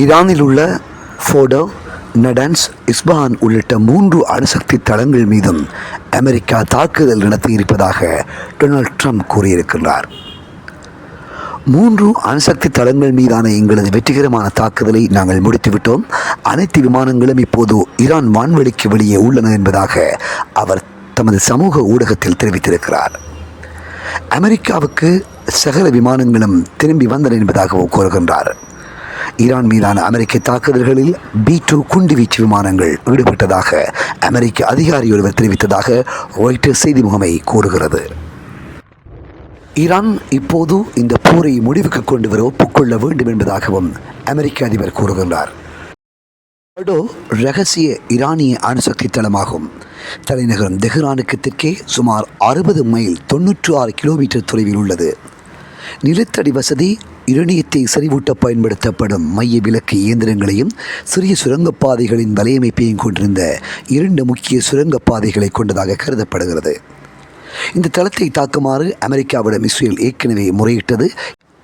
ஈரானில் உள்ள ஃபோடோ நடான்ஸ் இஸ்பான் உள்ளிட்ட மூன்று அணுசக்தி தளங்கள் மீதும் அமெரிக்கா தாக்குதல் நடத்தியிருப்பதாக டொனால்ட் ட்ரம்ப் கூறியிருக்கின்றார். மூன்று அணுசக்தி தளங்கள் மீதான எங்களது வெற்றிகரமான தாக்குதலை நாங்கள் முடித்துவிட்டோம். அனைத்து விமானங்களும் இப்போது ஈரான் வான்வெளிக்கு வெளியே உள்ளன என்பதாக அவர் தமது சமூக ஊடகத்தில் தெரிவித்திருக்கிறார். அமெரிக்காவுக்கு சகல விமானங்களும் திரும்பி வந்தன என்பதாகவும் கூறுகின்றார். ஈரான் மீதான அமெரிக்க தாக்குதல்களில் பி டூ குண்டுவீச்சு விமானங்கள் ஈடுபட்டதாக அமெரிக்க அதிகாரி ஒருவர் தெரிவித்ததாக ராய்ட்டர்ஸ் செய்தி முகமை கூறுகிறது. ஈரான் இப்போது இந்த போரை முடிவுக்கு கொண்டு வர ஒப்புக்கொள்ள வேண்டும் என்பதாகவும் அமெரிக்க அதிபர் கூறுகின்றார். படோ ரகசிய ஈரானிய அணுசக்தி தளமாகும். தலைநகரம் தெஹ்ரானுக்கு தெற்கே சுமார் அறுபது மைல் தொன்னூற்று ஆறு கிலோமீட்டர் தொலைவில் உள்ளது. நிலத்தடி வசதி இரணியத்தை செறிவூட்ட பயன்படுத்தப்படும் மைய விளக்கு இயந்திரங்களையும் சிறிய சுரங்கப்பாதைகளின் வலையமைப்பையும் கொண்டிருந்த இரண்டு முக்கிய சுரங்கப்பாதைகளை கொண்டதாக கருதப்படுகிறது. இந்த தளத்தை தாக்குமாறு அமெரிக்காவிடம் இஸ்ரேல் ஏற்கனவே முறையிட்டது.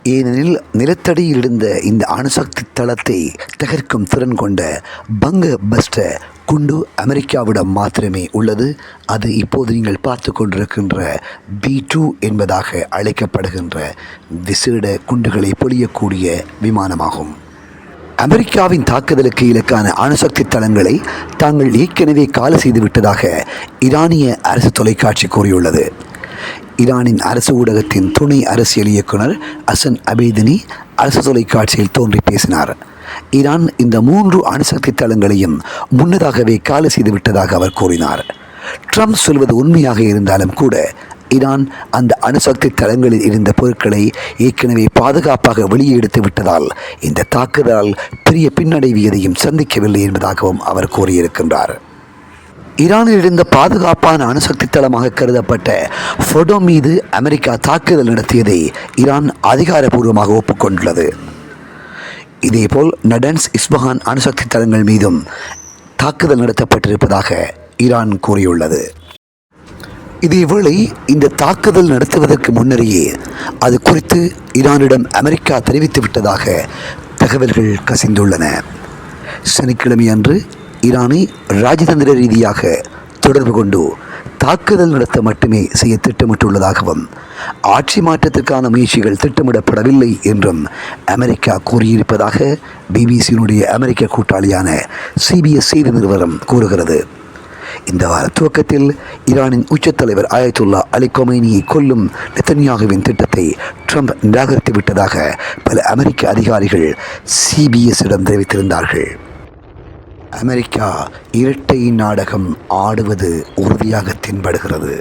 ஏனெனில் நிலத்தடியில் இருந்த இந்த அணுசக்தி தளத்தை தகர்க்கும் திறன் கொண்ட பங்க பஸ்டர் குண்டு அமெரிக்காவிடம் மாத்திரமே உள்ளது. அது இப்போது நீங்கள் பார்த்து கொண்டிருக்கின்ற பி டூ என்பதாக அழைக்கப்படுகின்ற விசேட குண்டுகளை பொழியக்கூடிய விமானமாகும். அமெரிக்காவின் தாக்குதலுக்கு இலக்கான அணுசக்தி தளங்களை தாங்கள் ஏற்கனவே கால செய்து விட்டதாக ஈரானிய அரசு தொலைக்காட்சி கூறியுள்ளது. ஈரானின் அரசு ஊடகத்தின் துணை அரசியல் இயக்குனர் அசன் அபேதினி அரசு தொலைக்காட்சியில் தோன்றி பேசினார். ஈரான் இந்த மூன்று அணுசக்தி தளங்களையும் முன்னதாகவே கால செய்து விட்டதாக அவர் கூறினார். ட்ரம்ப் சொல்வது உண்மையாக இருந்தாலும் கூட ஈரான் அந்த அணுசக்தி தளங்களில் இருந்த பொருட்களை ஏற்கனவே பாதுகாப்பாக வெளியே எடுத்து விட்டதால் இந்த தாக்குதலால் பெரிய பின்னடைவு எதையும் சந்திக்கவில்லை என்பதாகவும் அவர் கூறியிருக்கின்றார். ஈரானில் இருந்த பாதுகாப்பான அணுசக்தி தளமாக கருதப்பட்ட ஃபொடோ மீது அமெரிக்கா தாக்குதல் நடத்தியதை ஈரான் அதிகாரப்பூர்வமாக ஒப்புக்கொண்டுள்ளது. இதேபோல் நடன்ஸ் இஸ்பஹான் அணுசக்தி தளங்கள் மீதும் தாக்குதல் நடத்தப்பட்டிருப்பதாக ஈரான் கூறியுள்ளது. இதேவேளை இந்த தாக்குதல் நடத்துவதற்கு முன்னரேயே அது குறித்து ஈரானிடம் அமெரிக்கா தெரிவித்து விட்டதாக தகவல்கள் கசிந்துள்ளன. சனிக்கிழமை அன்று ஈரானை ராஜதந்திர ரீதியாக தொடர்பு கொண்டு தாக்குதல் நடத்த மட்டுமே செய்ய திட்டமிட்டுள்ளதாகவும் ஆட்சி மாற்றத்திற்கான முயற்சிகள் திட்டமிடப்படவில்லை என்றும் அமெரிக்கா கூறியிருப்பதாக பிபிசியினுடைய அமெரிக்க கூட்டாளியான சிபிஎஸ் செய்தி நிறுவனம் கூறுகிறது. இந்த வார துவக்கத்தில் ஈரானின் உச்சத்தலைவர் ஆயத்துல்லா அலி கொமைனியை கொல்லும் நெத்தன்யாகுவின் திட்டத்தை ட்ரம்ப் நிராகரித்து விட்டதாக பல அமெரிக்க அதிகாரிகள் சிபிஎஸ்ஸிடம் தெரிவித்திருந்தார்கள். அமெரிக்கா இரட்டை நாடகம் ஆடுவது உறுதியாக தென்படுகிறது.